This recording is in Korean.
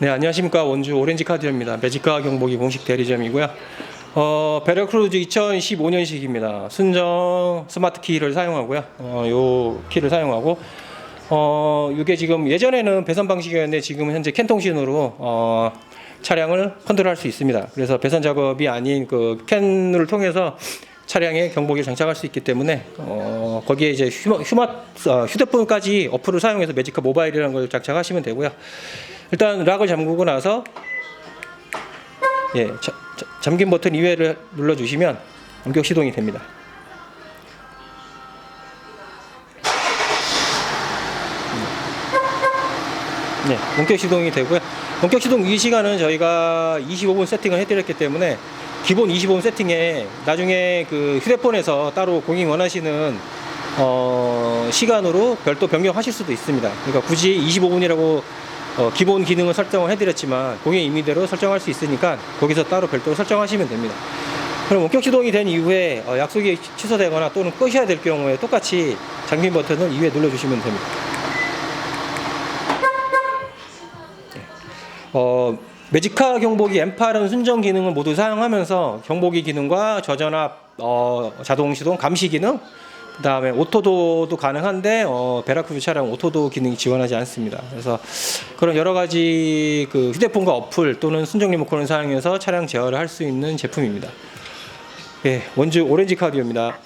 네, 안녕하십니까. 원주 오렌지 카드입니다. 매직가 경보기 공식 대리점이고요. 어, 베라크루즈 2015년식입니다. 순정 스마트 키를 사용하고요. 어, 요 키를 사용하고 어, 이게 지금 예전에는 배선 방식이었는데 지금은 현재 캔통신으로 어, 차량을 컨트롤할 수 있습니다. 그래서 배선 작업이 아닌 그 캔을 통해서 차량에 경보기를 장착할 수 있기 때문에 어, 거기에 이제 휴마, 휴마, 어, 휴대폰까지 어플을 사용해서 매직카 모바일이라는 걸 장착하시면 되고요. 일단 락을 잠그고 나서 예, 자- 자- 잠긴 버튼 2회를 눌러주시면 원격 시동이 됩니다. 네, 원격 시동이 되고요. 원격 시동 이 시간은 저희가 25분 세팅을 해드렸기 때문에 기본 25분 세팅에 나중에 그 휴대폰에서 따로 공인 원하시는 어, 시간으로 별도 변경하실 수도 있습니다. 그러니까 굳이 25분이라고 어, 기본 기능을 설정을 해드렸지만 공인 임의대로 설정할 수 있으니까 거기서 따로 별도로 설정하시면 됩니다. 그럼 원격 시동이 된 이후에 어, 약속이 취소되거나 또는 끄셔야 될 경우에 똑같이 잠긴 버튼을 2회 눌러주시면 됩니다. 어, 매직카 경보기 M8은 순정 기능을 모두 사용하면서 경보기 기능과 저전압, 어, 자동 시동, 감시 기능, 그 다음에 오토도도 가능한데 어, 베라크루즈 차량 오토도 기능이 지원하지 않습니다. 그래서 그런 여러 가지 그 휴대폰과 어플 또는 순정 리모컨을 사용해서 차량 제어를 할 수 있는 제품입니다. 예, 원주 오렌지 카디오입니다.